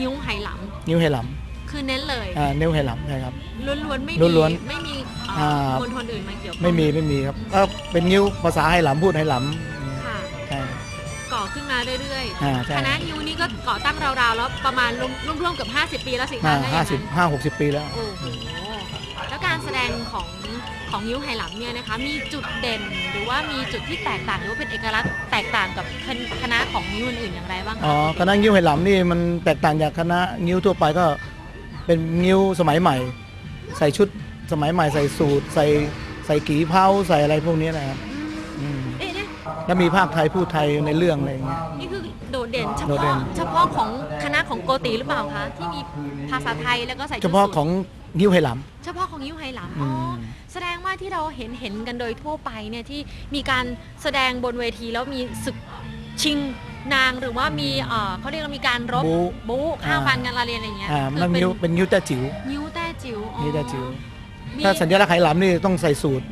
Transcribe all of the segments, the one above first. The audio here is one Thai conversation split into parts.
นิ้วไหหลนิ้วไหหลำคือเน้นเลยำอ่านิ้วไหหลำใช่ครับล้วนๆไม่ล้มีวนไม่มีเอ่ออ่ามณฑลอื่นมาเกี่ยวข้องไม่มีไม่มีครับก็เป็นนิ้วภาษาไหหลำพูดไหหลค่ะำใช่ก่อขึ้นมาเรื่อยอ่าใช่ๆคณะนิ้วนี่ก็ก่อตั้งราวๆแล้วประมาณร่วมๆเกับ50 ปีแล้วสิห้าคะถ้อย่ห้างสิบนั้นห้าหกสิบปีแล้วโอ้โห แล้วการแสดงของของนิ้วไหหลำเนี่ยนะคะมีจุดเด่นหรือว่ามีจุดที่แตกต่างหรือว่าเป็นเอกลักษณ์แตกต่างกับคณคณะของนิ้วอื่นๆอย่างไรบ้างคะอ๋อคณะนิ้วไหหลำนี่มันแตกต่างจากคณะนิ้วทั่วไปก็เป็นนิ้วสมัยใหม่ ใส่ชุดสมัยใหม่ใส่สูทใส่ใส่กีเผาใส่อะไรพวกนี้นะครับอืมอืมเอ๊ะเนี่ยแล้วมีภาคไทยพูดไทยในเรื่องอะไรอย่างเงี้ยนี่คือโดดเด่นเฉโดดเด่พาะนเฉพาะของคณะของโกติหรือเปล่าคะที่มีภาษาไทยแล้วก็ใส่ชุดเฉพาะสูทของ นิ้วไหหลเฉพาะของยิ้วไหหลำอือ๋อม แสดงว่าที่เราเห็นเห็นกันโดยทั่วไปเนี่ยที่มีการแสดงบนเวทีแล้วมีศึกชิงนางหรือว่ามีเอ่อเขาเรียกว่ามีการรบบูบู๊ข้าวอ่า ฟันกันละเรียนอะไรเงี้ยอ่าคืมันเป็นนิ้วเป็นนิ้วแต่จิ๋วนิ้วแต้จิ๋วอ๋อนิ้วแต้จิ๋วมีถ้าสัญลักษณ์ไหหลำนี่ต้องใส่สูท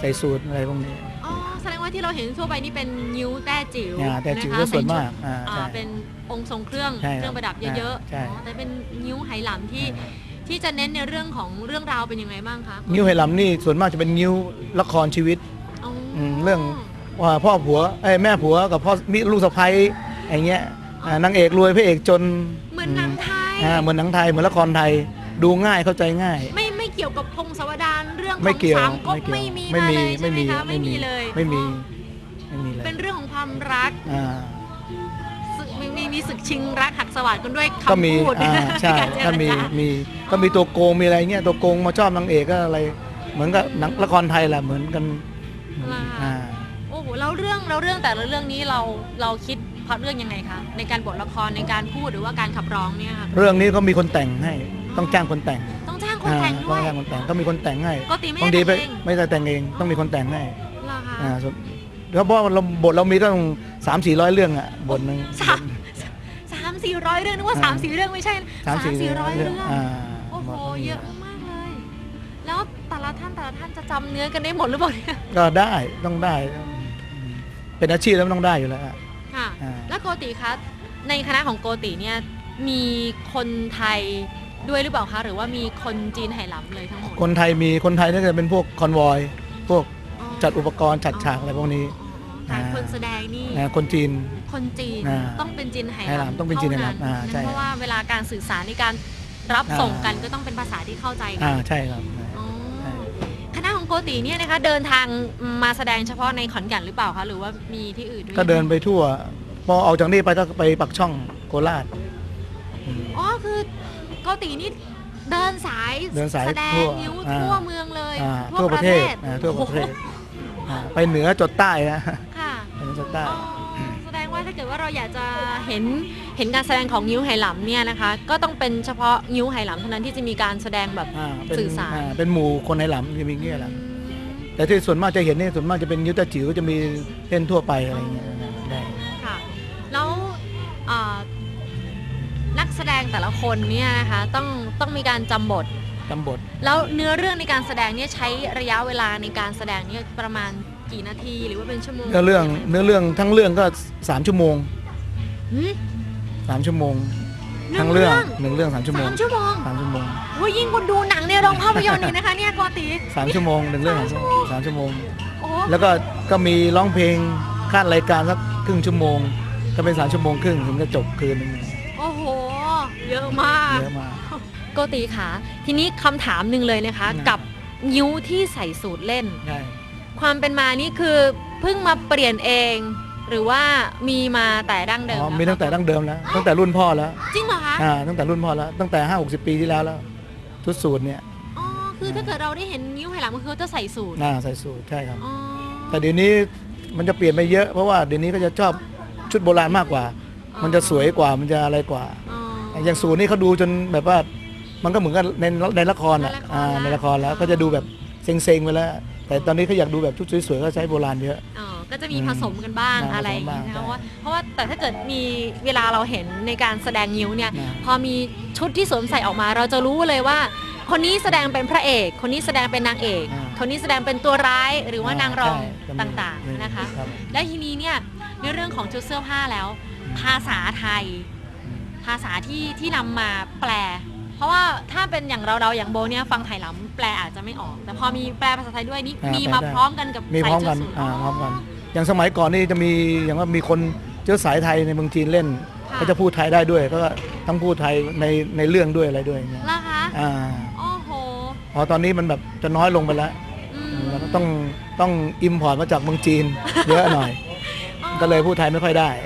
ใส่สูทอะไรพวกนี้อ๋อแสดงว่าที่เราเห็นทั่วไปนี่เป็นนิ้วแต้จิ๋วอ่าแต่จิ๋วนะคะก็ส่วนใชุด มากอ่าอ่าใช่ เป็นองค์ทรงเครื่องใช่ครับเครื่องประดับเยอะใช่ๆอ๋อแต่เป็นนิ้วไหหลำที่ ที่จะเน้นในเรื่องของเรื่องราวเป็นยังไงบ้างคะนิ้วไหหลำนี่ส่วนมากจะเป็นนิ้วละครชีวิตอ๋อออืมเรื่องว่าพ่อผัวเอ้ยแม่ผัวกับพ่อมิลูกสะใภ้อย่างเงี้ยอ่านางเอกรวยพระเอกจนเหมือนหนังไทย อ่าเหมือนหนังไทยเหมือนละครไทยดูง่ายเข้าใจง่าย ไม่ไม่เกี่ยวกับพงศาวดารเรื่องขไม่องเกี่ยวสามก๊กเกี่ยวไม่มีไม่มามีเลยใช่ไม่ไหมมีคะไม่มีเลยไม่มีอ๋อไม่มีเลยเป็นเรื่องของความรัก อ่าศึก มีมีมีศึกชิงรักหักสวัสดกันด้วยก็คำมีพูดอ่าใช่ารเจรก็มีจามีก็มีตัวโกงมีอะไรเงี้ยตัวโกงมาชอบนางเอกก็อะไร เหมือนกับหนังละครไทยแหละเหมือนกันอ่า โอ้โหแล้วเรื่องแล้วเรื่องแต่ละเรื่องนี้เราเราคิดพล็อตเรื่องยังไงคะในการบทละครในการพูดหรือว่าการขับร้องเนี่ยค่ะเรื่องนี้ก็มีคนแต่งให้ต้องจ้างคนแต่งต้องจ้างคนอ่าแต่งต้ด้องวยจ้างคนแต่งก็มีคนแต่งให้ปกติไม่บางได้ทีไปแต่งเองไม่ได้แต่งเองต้องมีคนแต่งให้เหรอคะ อ่าส่วนเพราะว่าเราบทเรามีต้องสามสี่ร้อยเรื่องอะบทหนึ่งสาม สามสี่ร้อยเรื่องนึกว่าอ่าสามสี่เรื่องไม่ใช่สามสี่ร้อยเรื่องอ่าโอ้โหบทก็มีเยอะมากเลย แล้วแต่ละท่านแต่ละท่านจะจำเนื้อกันได้หมดหรือเปล่าเนี่ยก็ได้ต้องได้เป็นอาชีพแล้วมันต้องได้อยู่แล้วอะ ค่ะอ่า แล้วโกติคะในคณะของโกติเนี่ยมีคนไทยด้วยหรือเปล่าคะหรือว่ามีคนจีนไหหลำเลยทั้งหมดคนไทยมีคนไทยนี่จะเป็นพวกคอนวอย พวกอ๋อจัดอุปกรณ์จัดฉากอะไรพวกนี้ อ๋ออ๋อ แต่อ่าคนแสดงนี่นะคนจีน คนจีนอ่าต้องเป็นจีนไหไหหลำต้องเป็นจีนไหหลำอ่าใช่ เพราะว่าเวลาการสื่อสารในการรับอ่าส่งกันก็ต้องเป็นภาษาที่เข้าใจกัอ่าใช่ครับ อ๋อใช่ คณะของโกติเนี่ยนะคะเดินทางมาแสดงเฉพาะในขอนแก่นหรือเปล่าคะหรือว่ามีที่อื่นด้วยก็เดินไปทั่ว พอออกจากนี่ไปก็ไปปักช่องโคราชอืม อ๋อคือโกตินี่เดินสายเดินสายแสดงทั่วนิ้วอ่า ทั่วเมืองเลยอ่าทั่วประเทศอ่าทั่วประเทศอ่าไปเหนือจดใต้นะ ค่ะไปเหนือจดใต้อ๋อแสดงว่าถ้าเกิดว่าเราอยากจะเห็นเห็นการแสดงของนิ้วไหหลำเนี่ยนะคะ ก็ต้องเป็นเฉพาะนิ้วไหหลำเท่านั้นที่จะมีการแสดงแบบอ่าเป็นสื่อสาร อ่เป็นหมู่คนในหลำจะมีเงี้ยแหละอืมแต่ที่ส่วนมากจะเห็นเนี่ยส่วนมากจะเป็นยุทธจิ๋วจะมีเล่นทั่วไปอะไรเงี้ยได้ค่ะ แล้วเอ่อนักแสดงแต่ละคนเนี่ยนะคะต้องต้องมีการจำบทจำบท แล้วเนื้อเรื่องในการแสดงเนี่ยใช้ระยะเวลาในการแสดงเนี่ยประมาณ กี่นาทีหรือว่าเป็นชั่วโมงเนื้อเรื่องเนื้อเรื่องทั้งเรื่องก็สามชั่วโมงหืม สามชั่วโมงหนึ่ทั้งเรื่องหนึ่งเรื่องสามชั่วโมงสามชั่วโมงสามชั่วโมงโอ้ยยิ่งกว่าดูหนังในโรงภาพยนตร์อีกนะคะเนี่ยโกติสามชั่วโมงหนึ่งเรื่องสามชั่วโมงสามชั่วโมง โอ้แล้วก็ก็มีร้องเพลงขั้นรายการสักครึ่งชั่วโมง ก็เป็นสามชั่วโมงครึ่งถึงจะจบคืนหนึงโอ้โห เยอะมากเยอะมาก โกติค่ะ ทีนี้คำถามหนึ่งเลยนะคะ นะ กับยิ้วที่ใส่สูตรเล่น ใช่ ความเป็นมานี่คือเพิ่งมาเปลี่ยนเอง หรือว่ามีมาแต่ดั้งเดิมอ๋อล้วมีตั้งแต่ดั้งเดิมแล้วตั้งแต่รุ่นพ่อแล้วจริงเหรอคะอ่าตั้งแต่รุ่นพ่อแล้วตั้งแต่ห้าหกสิบปีที่แล้วแล้วชุดสูตรเนี่ยอ๋อคือถ้าเกิดเราได้เห็นนิ้วไหหลังมันคือเขาจะใส่สูตรน่าใส่สูตรใช่ครับ อ๋อแต่เดี๋ยวนี้มันจะเปลี่ยนไปเยอะเพราะว่าเดี๋ยวนี้ก็จะชอบชุดโบราณมากกว่า มันจะสวยกว่ามันจะอะไรกว่า อ๋อ อย่างสูตรนี่เขาดูจนแบบว่า มันก็เหมือนกับในในละครอะในละคร อ่าละในละครแล้วก็จะดูแบบเซ็งๆไปแล้ว แต่ตอนนี้เขาอยากดูแบบชุดสวยๆก็ใช้โบราณเยอะ อ๋อก็จะมีผสมกันบ้างอืมอะไรอย่างเงี้ยผสมบ้างนะคะเพราะว่าเพราะว่าแต่ถ้าเกิดมีเวลาเราเห็นในการแสดงนิ้วเนี่ย นะ พอมีชุดที่สวมใส่ออกมา เราจะรู้เลยว่า คนนี้แสดงเป็นพระเอก คนนี้แสดงเป็นนางเอก อ่า คนนี้แสดงเป็นตัวร้ายหรือว่านางรองใช่จะมีต่างๆนะคะ รับ และทีนี้เนี่ยในเรื่องของชุดเสื้อผ้าแล้ว ภาษาไทย ภาษาที่ที่นำมาแปล เพราะว่าถ้าเป็นอย่างเราเราๆอย่างโบเนี่ยฟังไทยล้ำแปลอาจจะไม่ออก แต่พอมีแปลภาษาไทยด้วยนี่อ่ามีมีมาแปลได้ พร้อมกันกับมีพร้อมกันใส่ชุดสูทอ่า พร้อมกัน อย่างสมัยก่อนนี่จะมี อย่างว่ามีคนเชื้อสายไทยในเมืองจีนเล่นค่ะก็จะพูดไทยได้ด้วย ก็ทั้งพูดไทยในในเรื่องด้วยอะไรด้วยอย่างเงี้ยแล้วคะอ่าโอ้โหพอตอนนี้มันแบบจะน้อยลงไปแล้ว อืมแล้วก็ต้องต้องอิมพอร์ตมาจากเมืองจีน เยอะหน่อยอ๋อก็เลยพูดไทยไม่ค่อยได้ค่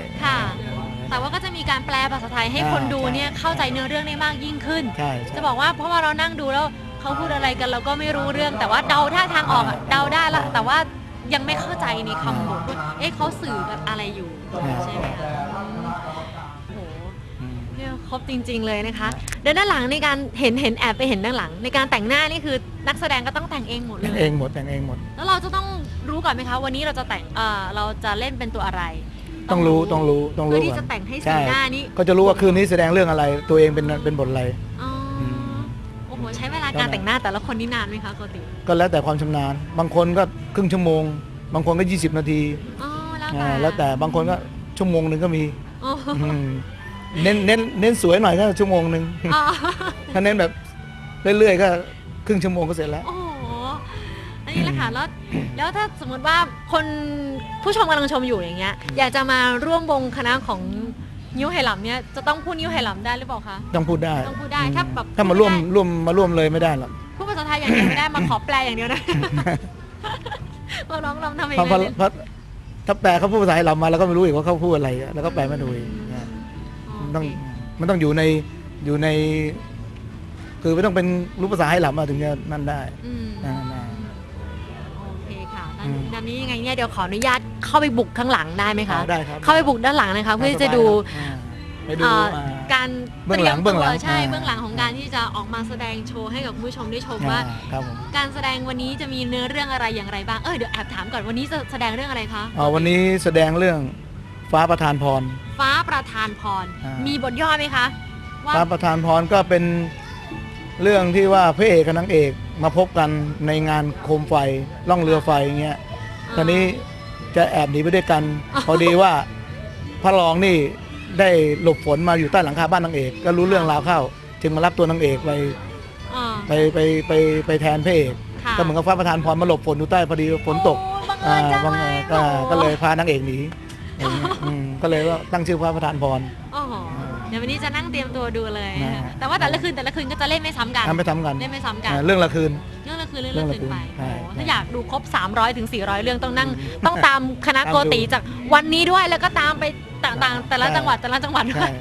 ะแต่ว่า ก็จะมีการแปลภาษาไทยให้อ่าคนดูใช่เนี่ยเข้าใจเนื้อเรื่องได้มากยิ่งขึ้นใช่ใช่จะบอกว่าเพราะว่าเรานั่งดูแล้วเขาพูดอะไรกันเราก็ไม่รู้เรื่อง แต่ว่าเดาท่าทางออกอะเดาได้ละแต่ว่ายังไม่เข้าใจในคำบทว่าเอ๊ะเขาสื่อกันอะไรอยู่ใช่ไหมคะโอ้โหอืมเนี่ยครบจริง ๆ เลยนะคะเดินด้านหลังในการเห็นเห็นแอบไปเห็นด้านหลัง ในการแต่งหน้านี่คือนักแสดงก็ต้องแต่งเองหมดเลแต่งยเองหมดแต่งเองหมด แล้วเราจะต้องรู้ก่อนไหมคะ วันนี้เราจะแต่งเออเราจะเล่นเป็นตัวอะไร ต้องรู้ต้องรู้ต้องเพื่รู้อที่ก่อจะนแต่งให้ใช่สีหน้านี้ก็จะรู้ว่าคืนนี้แสดงเรื่องอะไร ตัวเองเป็นเป็นบทอะไร อ๋ออม โอ้โหใช้เวลาการแต่งหน้าแต่ละคนนี่นานไหมคะปกติก็แล้วแต่ความชำนาญ บางคนก็ครึ่งชั่วโมง บางคนก็ 20 นาทีอ๋อแล้วอ่าแต่แล้วแต่บางคนก็ชั่วโมงหนึ่งก็มีโอ้โหอืมเน้นเน้นเน้นสวยหน่อยก็ชั่วโมงหนึ่งอ๋อถ้าเน้นแบบเรื่อยๆก็ครึ่งชั่วโมงก็เสร็จแล้ว โอ้โหอันนี้แหละค่ะแล้ว แล้วถ้าสมมติว่าคนผู้ชมกำลังชมอยู่อย่างเงี้ย อยากจะมาร่วมวงคณะของนิ้วไหหลำเนี่ยจะต้องพูดนิ้วไหหลำได้หรือเปล่าคะ ต้องพูดได้ต้องพูดได้ถ้าแบบถ้ามาพูดร่วมไม่ได้ ร่วมมาร่วมเลยไม่ได้หรอกพูดภาษาไทยอย่างเดียวไม่ได้มาขอแปลอย่างเดียวนะมาร้องรำทำเองเพราะเพราะเลยเพราะถ้าแปลเขาพูดภาษาไทยเรามาเราก็ไม่รู้อีกว่าเขาพูดอะไรอะแล้วก็แปลไม่ถูกอีกนะมันต้องโเคมันต้องอยู่ในอยู่ใน คือไม่ต้องเป็นรู้ภาษาให้หลับมาถึงจะนั่นได้อืมนั่นได้โอเค ค่ะตอนอืมตอนนี้ยังไงเนี่ยเดี๋ยวขออนุญาตเข้าไปบุกข้างหลังได้ไหมคะ ได้ครับเข้าไปบุกด้านหลังนะคะ เพื่อที่จะดูอ่าไปดูเอ่ออ่าการเบื้องหลังตรียมเบื้องหลังตัวใช่อ่าเบื้องหลังของการที่จะออกมาแสดงโชว์ให้กับคุณผู้ชมได้ชมว่าอ่าครับผมการแสดงวันนี้จะมีเนื้อเรื่องอะไรอย่างไรบ้างเออเดี๋ยวแอบถามก่อนวันนี้จะแสดงเรื่องอะไรคะอ๋อวันนี้แสดงเรื่องฟ้าประธานพร ฟ้าประทานพรอ่ามีมีบทย่อไหมคะว่าฟ้าประธานพรก็เป็น เรื่องที่ว่าพระเอกกับนางเอกมาพบกันในงานโคมไฟล่องเรือไฟอย่างเงี้ยตอนนี้จะแอบหนีไปด้วยกัน พอดีว่าพระรองนี่ได้หลบฝนมาอยู่ใต้หลังคาบ้านนางเอก ก็รู้เรื่องราวเข้า จึงมารับตัวนางเอกไปอ่า ไปไปไปไปแทนพระเอกค่ะ ก็เหมือนกับฟ้าประธานพรมาหลบฝนอยู่ใต้พอดีฝนตกโอ้บังเอิญจังบังเลเอิยญก็โอ้ก็เลยพานางเอกหนีอย่างเงี้ยอืมก็เลยว่าตั้งชื่อฟ้าประธานพรโอ้โห เดี๋ยววันนี้จะนั่งเตรียมตัวดูเลยอ่าแต่ว่าแต่ละคืนแต่ละคืนก็จะเล่นไม่ซ้ำกัน ทำไปทำกันเล่นไม่ซ้ำกัน อ่าเรื่องละคืน เรื่องละคืนเรื่องละคืนไปใช่โอ้โหใช่ถ้าอยากดูครบ 300ถึง400 เรื่องต้องนั่งอืมต้องตามคณะตามโกดูติจากวันนี้ด้วยแล้วก็ตามไปต่างๆ แต่ละใช่จังหวัดแต่ละจังหวัดด้วใช่ ย